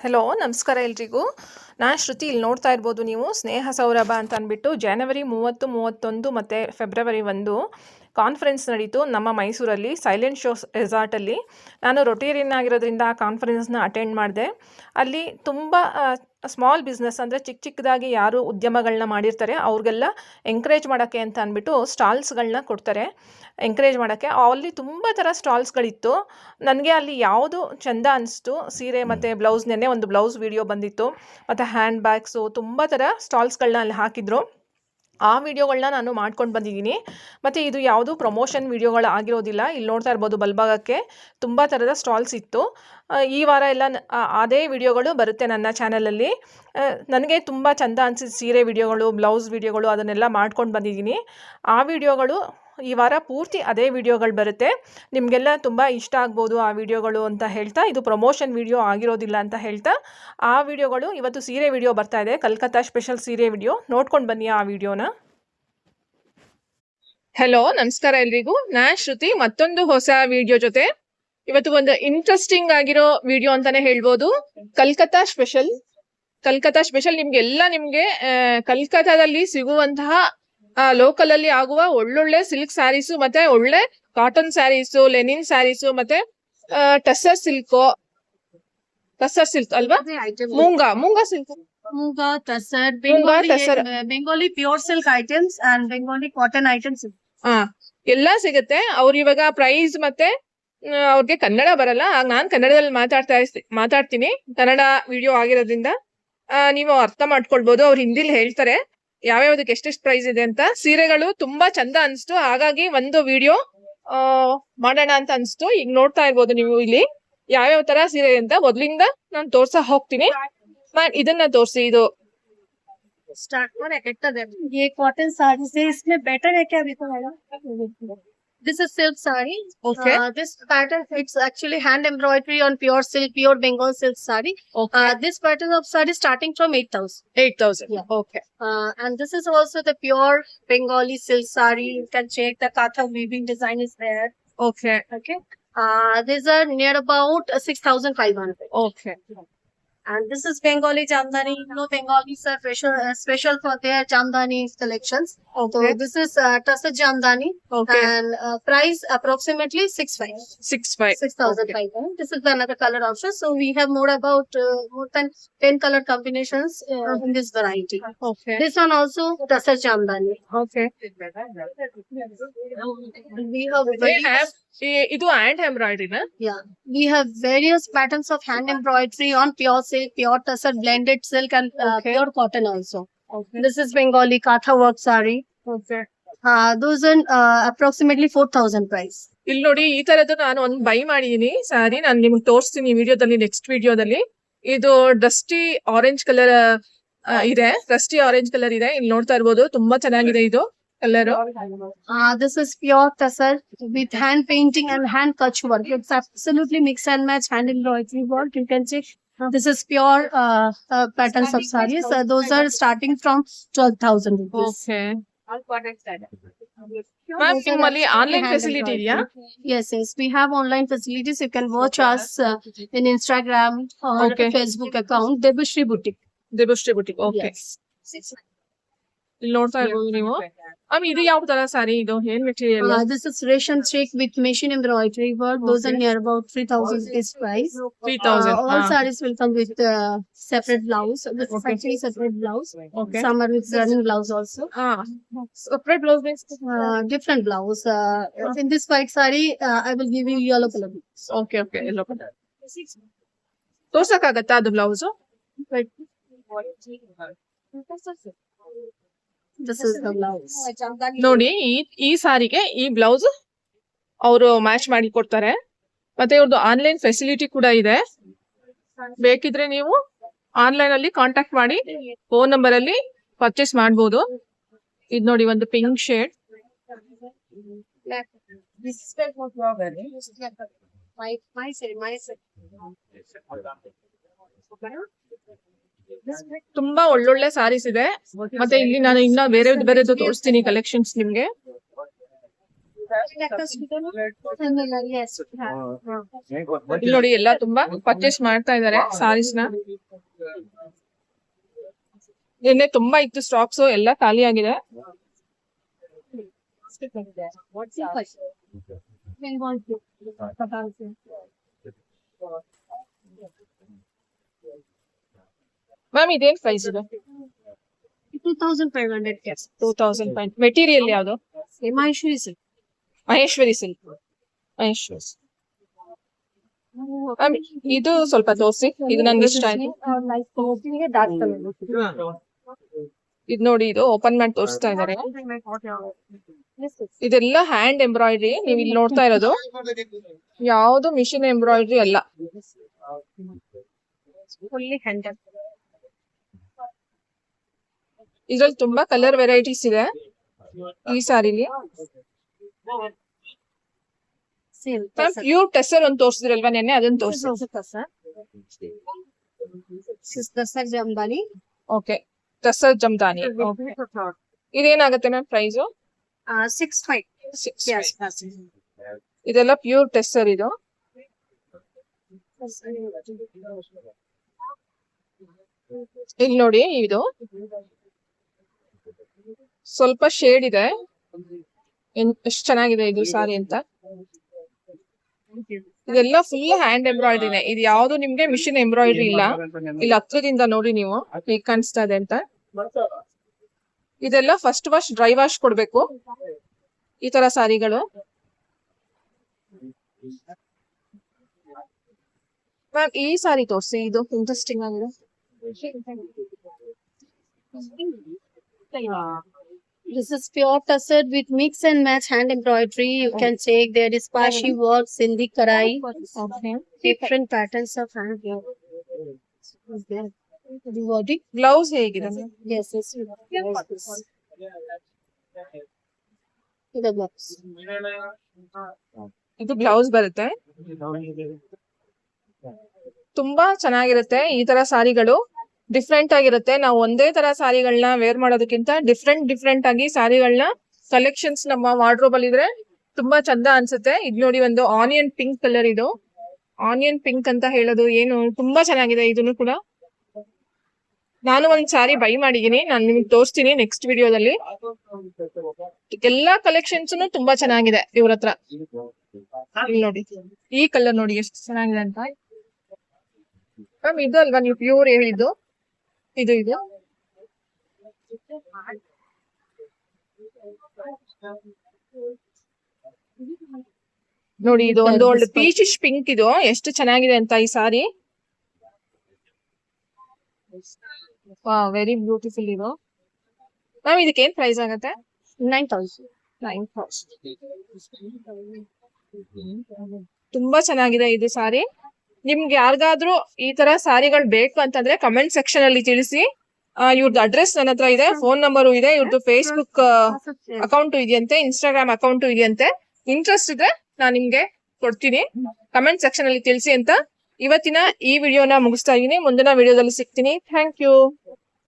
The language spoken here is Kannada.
ಹಲೋ ನಮಸ್ಕಾರ ಎಲ್ರಿಗೂ. ನಾನು ಶ್ರುತಿ ಇಲ್ಲಿ ನೋಡ್ತಾ ಇರ್ಬೋದು ನೀವು. ಸ್ನೇಹ ಸೌರಭ ಅಂತ ಅಂದ್ಬಿಟ್ಟು ಜನವರಿ ಮೂವತ್ತು, ಮೂವತ್ತೊಂದು ಮತ್ತು ಫೆಬ್ರವರಿ ಒಂದು. ಕಾನ್ಫರೆನ್ಸ್ ನಡೀತು ನಮ್ಮ ಮೈಸೂರಲ್ಲಿ ಸೈಲೆಂಟ್ ಶೋಸ್ ರೆಸಾರ್ಟಲ್ಲಿ ನಾನು ರೊಟೇರಿಯನ್ ಆಗಿರೋದ್ರಿಂದ ಆ ಕಾನ್ಫರೆನ್ಸ್ನ ಅಟೆಂಡ್ ಮಾಡಿದೆ. ಅಲ್ಲಿ ತುಂಬ ಸ್ಮಾಲ್ ಬಿಸ್ನೆಸ್ ಅಂದರೆ ಚಿಕ್ಕ ಚಿಕ್ಕದಾಗಿ ಯಾರು ಉದ್ಯಮಗಳನ್ನ ಮಾಡಿರ್ತಾರೆ, ಅವ್ರಿಗೆಲ್ಲ ಎಂಕರೇಜ್ ಮಾಡೋಕ್ಕೆ ಅಂತ ಅಂದ್ಬಿಟ್ಟು ಸ್ಟಾಲ್ಸ್ಗಳನ್ನ ಕೊಡ್ತಾರೆ. ಎಂಕರೇಜ್ ಮಾಡೋಕ್ಕೆ. ಅಲ್ಲಿ ತುಂಬ ಥರ ಸ್ಟಾಲ್ಸ್ಗಳಿತ್ತು ನನಗೆ ಅಲ್ಲಿ ಯಾವುದು ಚೆಂದ ಅನಿಸ್ತು. ಸೀರೆ ಮತ್ತು ಬ್ಲೌಸ್ ನೆನ್ನೆ ಒಂದು ಬ್ಲೌಸ್ ವಿಡಿಯೋ ಬಂದಿತ್ತು. ಮತ್ತು ಹ್ಯಾಂಡ್ ಬ್ಯಾಗ್ಸು ತುಂಬ ಥರ ಸ್ಟಾಲ್ಸ್ಗಳನ್ನ ಅಲ್ಲಿ ಹಾಕಿದ್ರು. ಆ ವಿಡಿಯೋಗಳನ್ನ ನಾನು ಮಾಡ್ಕೊಂಡು ಬಂದಿದ್ದೀನಿ. ಮತ್ತು ಇದು ಯಾವುದು ಪ್ರಮೋಷನ್ ವಿಡಿಯೋಗಳು ಆಗಿರೋದಿಲ್ಲ. ಇಲ್ಲಿ ನೋಡ್ತಾ ಇರ್ಬೋದು ಬಲ್ಭಾಗಕ್ಕೆ ತುಂಬ ಥರದ ಸ್ಟಾಲ್ಸ್ ಇತ್ತು. ಈ ವಾರ ಎಲ್ಲ ಅದೇ ವಿಡಿಯೋಗಳು ಬರುತ್ತೆ ನನ್ನ ಚಾನಲಲ್ಲಿ. ನನಗೆ ತುಂಬ ಚಂದ ಅನಿಸಿದ ಸೀರೆ ವಿಡಿಯೋಗಳು, ಬ್ಲೌಸ್ ವಿಡಿಯೋಗಳು ಅದನ್ನೆಲ್ಲ ಮಾಡ್ಕೊಂಡು ಬಂದಿದ್ದೀನಿ. ಆ ವಿಡಿಯೋಗಳು ಈ ವಾರ ಪೂರ್ತಿ ಅದೇ ವಿಡಿಯೋಗಳು ಬರುತ್ತೆ. ನಿಮಗೆಲ್ಲ ತುಂಬ ಇಷ್ಟ ಆಗ್ಬೋದು ಆ ವಿಡಿಯೋಗಳು ಅಂತ ಹೇಳ್ತಾ. ಇದು ಪ್ರಮೋಷನ್ ವಿಡಿಯೋ ಆಗಿರೋದಿಲ್ಲ ಅಂತ ಹೇಳ್ತಾ. ಆ ವಿಡಿಯೋಗಳು ಇವತ್ತು ಸೀರೆ ವಿಡಿಯೋ ಬರ್ತಾ ಇದೆ. ಕಲ್ಕತ್ತಾ ಸ್ಪೆಷಲ್ ಸೀರೆ ವಿಡಿಯೋ. ನೋಡ್ಕೊಂಡು ಬನ್ನಿ ಆ ವಿಡಿಯೋನ. ಹಲೋ ನಮಸ್ಕಾರ ಎಲ್ರಿಗೂ. ನಾ ಶ್ರುತಿ, ಮತ್ತೊಂದು ಹೊಸ ವಿಡಿಯೋ ಜೊತೆ. ಇವತ್ತು ಒಂದು ಇಂಟ್ರೆಸ್ಟಿಂಗ್ ಆಗಿರೋ ವಿಡಿಯೋ ಅಂತಾನೆ ಹೇಳ್ಬೋದು. ಕಲ್ಕತ್ತಾ ಸ್ಪೆಷಲ್. ಕಲ್ಕತ್ತಾ ಸ್ಪೆಷಲ್ ನಿಮ್ಗೆಲ್ಲ ನಿಮ್ಗೆ ಕಲ್ಕತ್ತಾದಲ್ಲಿ ಸಿಗುವಂತಹ ಲೋಕಲ್ ಅಲ್ಲಿ ಆಗುವ ಒಳ್ಳೊಳ್ಳೆ ಸಿಲ್ಕ್ ಸ್ಯಾರೀಸು ಮತ್ತೆ ಒಳ್ಳೆ ಕಾಟನ್ ಸ್ಯಾರೀಸು ಲೆನಿನ್ ಸ್ಯಾರೀಸು ಮತ್ತೆ ಟಸರ್ ಸಿಲ್ಕ್ ಟಸರ್ ಸಿಲ್ಕ್ ಅಲ್ವಾ? Muga Muga silk Muga, tussar Bengali pure silk items and Bengali cotton items ಹಾ ಎಲ್ಲಾ ಸಿಗುತ್ತೆ. ಅವ್ರ ಇವಾಗ ಪ್ರೈಸ್ ಮತ್ತೆ ಆ, ಅವ್ರಿಗೆ ಕನ್ನಡ ಬರಲ್ಲ. ಆಗ ನಾನ್ ಕನ್ನಡದಲ್ಲಿ ಮಾತಾಡ್ತಾ ಮಾತಾಡ್ತೀನಿ. ಕನ್ನಡ ವಿಡಿಯೋ ಆಗಿರೋದ್ರಿಂದ ನೀವು ಅರ್ಥ ಮಾಡ್ಕೊಳ್ಬಹುದು ಅವ್ರು ಹಿಂದಿಲಿ ಹೇಳ್ತಾರೆ. ಯಾವ್ಯಾವ್ದಕ್ಕೆ ಎಷ್ಟೆಷ್ಟು ಪ್ರೈಸ್ ಇದೆ ಅಂತ ಸೀರೆಗಳು ತುಂಬಾ ಚಂದ ಅನ್ಸ್ತು ಹಾಗಾಗಿ ಒಂದು ವಿಡಿಯೋ ಮಾಡೋಣ ಅಂತ ಅನ್ಸ್ತು ಈಗ ನೋಡ್ತಾ ಇರ್ಬೋದು ನೀವು ಇಲ್ಲಿ ಯಾವ್ಯಾವ ತರ ಸೀರೆ ಅಂತ ಮೊದ್ಲಿಂದ ನಾನು ತೋರ್ಸಾ ಹೋಗ್ತೀನಿ ಮ- ಇದನ್ನ ತೋರ್ಸಿ ಇದು Start for ये cotton sarees है इसमें better है क्या देखो madam This is silk sari. Okay. Uh, this pattern, it's actually hand embroidery on pure silk, pure Bengal silk sari. Okay. Uh, this pattern of sari starting from 8,000. 8,000. Yeah. Okay. Uh, and this is also the pure Bengali silk sari. You can check the Katha weaving design is there. Okay. Okay. Uh, these are near about 6,500. Okay. Yeah. And this is Bengali Chandani. You know, Bengalis are special, uh, special for their Chandani collections. Okay. So this is uh, Tasa Chandani. Okay. And uh, price approximately 6,500. 6,500. 6,500. Okay. This is another color option. So we have more about uh, more than 10 color combinations uh, in this variety. Okay. This one also Tasa Chandani. Okay. We have, we have ಇದು hand ಎಂಬ್ರಾಯ್ಡ್ರಿನ we have various patterns of hand embroidery on pure silk pure tussar blended silk and pure cotton also this is Bengali kantha work sari those are approximately four thousand price ಇಲ್ಲಿ ನೋಡಿ ಈ ತರದ್ದು ನಾನು ಒಂದು ಬೈ ಮಾಡಿದೀನಿ ಸಾರಿ ನಾನು ನಿಮ್ಗೆ ತೋರಿಸ್ತೀನಿ ವಿಡಿಯೋದಲ್ಲಿ ನೆಕ್ಸ್ಟ್ ವಿಡಿಯೋದಲ್ಲಿ. ಇದು ಡಸ್ಟಿ ಆರೆಂಜ್ ಕಲರ್ ಇದೆ. ಡಸ್ಟಿ ಆರೆಂಜ್ ಕಲರ್ ಇದೆ. ಇಲ್ಲಿ ನೋಡ್ತಾ ಇರ್ಬೋದು. ತುಂಬಾ ಚೆನ್ನಾಗಿದೆ ಇದು. a little. Uh, this is pure tassel with hand painting and hand touch work. It's absolutely mix and match hand embroidery work. You can see this is pure uh, uh, patterns of sarees. Uh, those are starting from 12,000 rupees. Okay. Ma'am, only online facility, yeah? Yes, yes. We have online facilities. You can watch us uh, in Instagram or okay. Facebook account, Debushri Boutique. Debushri Boutique, okay. Yes. ಇಲ್ಲಿ ನೋಡ್ತಾ ಇರ್ಬೋದು ನೀವು ಮ್ಯಾಮ್ ಇದು ಯಾವ ತರ ಸಾರಿ ಇದು ಏನ್ material Uh, this is ration check with machine embroidery work. Those are Okay. near about 3,000 rupees price. Three Uh, thousand all sarees will come with uh, separate blouse. This is Okay. actually separate blouse. Okay Some are with running blouse also. ಹಾ separate blouse Uh, different blouse. Uh, in this white saree, uh, I will give you yellow color. blouse. Okay okay yellow ತೋರ್ಸಕ್ಕಾಗತ್ತಾ ಅದು ಬ್ಲೌಸ್ The ನೋಡಿ ಈ ಈ ಸಾರಿಗೆ ಈ ಬ್ಲೌಸ್ ಅವರು ಮ್ಯಾಚ್ ಮಾಡಿ ಕೊಡ್ತಾರೆ. ಮತ್ತೆ ಇವ್ರದ್ದು ಆನ್ಲೈನ್ ಫೆಸಿಲಿಟಿ ಕೂಡ ಇದೆ. ಬೇಕಿದ್ರೆ ನೀವು ಆನ್ಲೈನ್ ಅಲ್ಲಿ ಕಾಂಟ್ಯಾಕ್ಟ್ ಮಾಡಿ ಫೋನ್ ನಂಬರ್ ಅಲ್ಲಿ ಪರ್ಚೇಸ್ ಮಾಡಬಹುದು ಇದು ನೋಡಿ ಒಂದು ಪಿಂಕ್ ಶೇಡ್ ಮೈ ಮೈ. ತುಂಬಾ ಒಳ್ಳೊಳ್ಳೆ ಸಾರೀಸ್ ಇದೆ. ಮತ್ತೆ ಇಲ್ಲಿ ನಾನು ಇನ್ನ ಬೇರೆ ಬೇರೆದು ತೋರಿಸ್ತೀನಿ ಕಲೆಕ್ಷನ್ಸ್ ನಿಮ್ಗೆ. ಇಲ್ಲಿ ನೋಡಿ ಎಲ್ಲ ತುಂಬಾ ಪರ್ಚೇಸ್ ಮಾಡ್ತಾ ಇದಾರೆ ಸಾರೀಸ್ನ. ನಿನ್ನೆ ತುಂಬಾ ಇತ್ತು ಸ್ಟಾಕ್ಸ್ ಎಲ್ಲ ಖಾಲಿ ಆಗಿದೆ. ಮ್ಯಾಮ್ ಇದೇನ್ ಪ್ರೈಸ್ ಇದು. ಟೂ ತೌಸಂಡ್ ಮೆಟೀರಿಯಲ್ ಯಾವುದು? Maheshwari is. Maheshwari silk Maheshwari ma'am ಇದು ಸ್ವಲ್ಪ ತೋರಿಸಿ. ಇದು ನನ್ಗೆ ಇಷ್ಟ ಆಯ್ತು. ಇದು ನೋಡಿ ಇದು ಓಪನ್ ಮಾಡಿ ತೋರಿಸ್ತಾ ಇದಾರೆ. ಇದೆಲ್ಲ ಹ್ಯಾಂಡ್ ಎಂಬ್ರಾಯ್ಡ್ರಿ ನೀವ್ ಇಲ್ಲಿ ನೋಡ್ತಾ ಇರೋದು. ಯಾವ್ದು ಮಿಷಿನ್ ಎಂಬ್ರಾಯ್ಡ್ರಿ ಅಲ್ಲ. ಇದ್ರಲ್ಲಿ ತುಂಬಾ ಕಲರ್ ವೆರೈಟೀಸ್ ಇದೆ. ಈ ಸಾರಿಲಿ. ಪ್ಯೂರ್ ಟೆಸರ್ ಒಂದು ತೋರಿಸಿದ್ರಲ್ವಾ ನೆನ್ನೆ? ಅದನ್ನ ತೋರಿಸಿ. Jambani. ಓಕೆ ಟೆಸರ್ ಜಮ್ದಾನಿ ಇದೇನಾಗುತ್ತೆ ಮ್ಯಾಮ್ ಪ್ರೈಸ್. Yes. yes. ಇದೆಲ್ಲ ಪ್ಯೂರ್ ಟೆಸ್ಸರ್ ಇದು. ಇಲ್ಲಿ ನೋಡಿ ಇದು. ಸ್ವಲ್ಪ ಶೇಡ್ ಇದೆ. ಎಷ್ಟು ಚೆನ್ನಾಗಿದೆ ಇದು ಸಾರಿ ಅಂತ? ಇದೆಲ್ಲ ಫುಲ್ ಹ್ಯಾಂಡ್ ಎಂಬ್ರಾಯ್ಡ್ರಿನೇ ಇದು ಯಾವ್ದು ನಿಮ್ಗೆ ಮಿಷಿನ್ ಎಂಬ್ರಾಯ್ಡ್ರಿ ಇಲ್ಲ. ಇಲ್ಲಿ ಹತ್ರದಿಂದ ನೋಡಿ ನೀವು ಹೇಗ್ ಕಾಣಿಸ್ತಾ ಇದೆ ಅಂತ. ಇದೆಲ್ಲ ಫಸ್ಟ್ ವಾಶ್ ಡ್ರೈ ವಾಶ್ ಕೊಡ್ಬೇಕು. ಈ ತರ ಸಾರಿಗಳು. ಮ್ಯಾಮ್, ಈ ಸಾರಿ ತೋರಿಸಿ, ಇದು ಇಂಟ್ರೆಸ್ಟಿಂಗ್ ಆಗಿದೆ. This is pure tussar with mix and match hand embroidery. You can check there is pashi work, sindhi karai, different patterns of hand work. Is there? The body? Blouse ಹೇಗಿದೆ ma'am? Yes, yes. yes. The box. ಇದು ಬ್ಲೌಸ್ ಬರುತ್ತೆ ತುಂಬಾ ಚೆನ್ನಾಗಿರುತ್ತೆ ಈ ತರ ಸಾರಿಗಳು ಡಿಫ್ರೆಂಟ್ ಆಗಿರುತ್ತೆ. ನಾವು ಒಂದೇ ತರ ಸಾರಿಗಳನ್ನ ವೇರ್ ಮಾಡೋದಕ್ಕಿಂತ ಡಿಫ್ರೆಂಟ್ ಡಿಫ್ರೆಂಟ್ ಆಗಿ ಸಾರಿಗಳನ್ನ ಕಲೆಕ್ಷನ್ಸ್ ನಮ್ಮ ವಾರ್ಡ್ರೋಬ್ ಅಲ್ಲಿ ಇದ್ರೆ ತುಂಬಾ ಚಂದ ಅನ್ಸುತ್ತೆ. ಇದ್ ನೋಡಿ ಒಂದು ಆನಿಯನ್ ಪಿಂಕ್ ಕಲರ್ ಇದು. ಆನಿಯನ್ ಪಿಂಕ್ ಅಂತ ಹೇಳೋದು ಏನು ತುಂಬಾ ಚೆನ್ನಾಗಿದೆ ಇದನ್ನು ಕೂಡ. ನಾನು ಒಂದ್ ಸಾರಿ ಬೈ ಮಾಡಿದೀನಿ ನಾನು ನಿಮ್ಗೆ ತೋರಿಸ್ತೀನಿ ನೆಕ್ಸ್ಟ್ ವಿಡಿಯೋದಲ್ಲಿ ಎಲ್ಲಾ ಕಲೆಕ್ಷನ್ಸ್ ತುಂಬಾ ಚೆನ್ನಾಗಿದೆ ಇವ್ರ ಹತ್ರ. ನೋಡಿ. ಈ ಕಲರ್ ನೋಡಿ ಎಷ್ಟು ಚೆನ್ನಾಗಿದೆ ಅಂತ. ಇದು ಅಲ್ವಾ ನೀವು ಪ್ಯೂರ್ ಹೇಳಿದ್ದು? ಇದು ಇದು ನೋಡಿ ಇದು ಒಂದು ಒಳ್ಳೆ ಪೀಚಿಶ್ ಪಿಂಕ್ ಇದು. ಎಷ್ಟು ಚೆನ್ನಾಗಿದೆ ಅಂತ ಈ ಸಾರಿ? ವೆರಿ ಬ್ಯೂಟಿಫುಲ್ ಇದು. ಮ್ಯಾಮ್ ಇದಕ್ಕೆ ಏನ್ ಪ್ರೈಸ್ ಆಗತ್ತೆ ನೈನ್ ತೌಸಂಡ್ ನೈನ್ ತುಂಬಾ ಚೆನ್ನಾಗಿದೆ ಇದು ಸಾರಿ. ನಿಮ್ಗೆ ಯಾರಿಗಾದ್ರೂ ಈ ತರ ಸಾರಿಗಳು ಬೇಕು ಅಂತಂದ್ರೆ ಕಮೆಂಟ್ ಸೆಕ್ಷನ್ ಅಲ್ಲಿ ತಿಳಿಸಿ. ಇವ್ರದ್ದು ಅಡ್ರೆಸ್ ನನ್ನ ಹತ್ರ ಇದೆ ಫೋನ್ ನಂಬರು ಇದೆ ಇವ್ರದ್ದು ಫೇಸ್ಬುಕ್ ಅಕೌಂಟ್ ಇದೆಯಂತೆ ಇನ್ಸ್ಟಾಗ್ರಾಮ್ ಅಕೌಂಟ್ ಇದೆಯಂತೆ. ಇಂಟ್ರೆಸ್ಟ್ ಇದ್ರೆ ನಾನು ನಿಮ್ಗೆ ಕೊಡ್ತೀನಿ. ಕಮೆಂಟ್ ಸೆಕ್ಷನ್ ಅಲ್ಲಿ ತಿಳಿಸಿ ಅಂತ. ಇವತ್ತಿನ ಈ ವಿಡಿಯೋನ ಮುಗಿಸ್ತಾ ಇದೀನಿ ಮುಂದಿನ ವಿಡಿಯೋದಲ್ಲಿ ಸಿಗ್ತೀನಿ. Thank you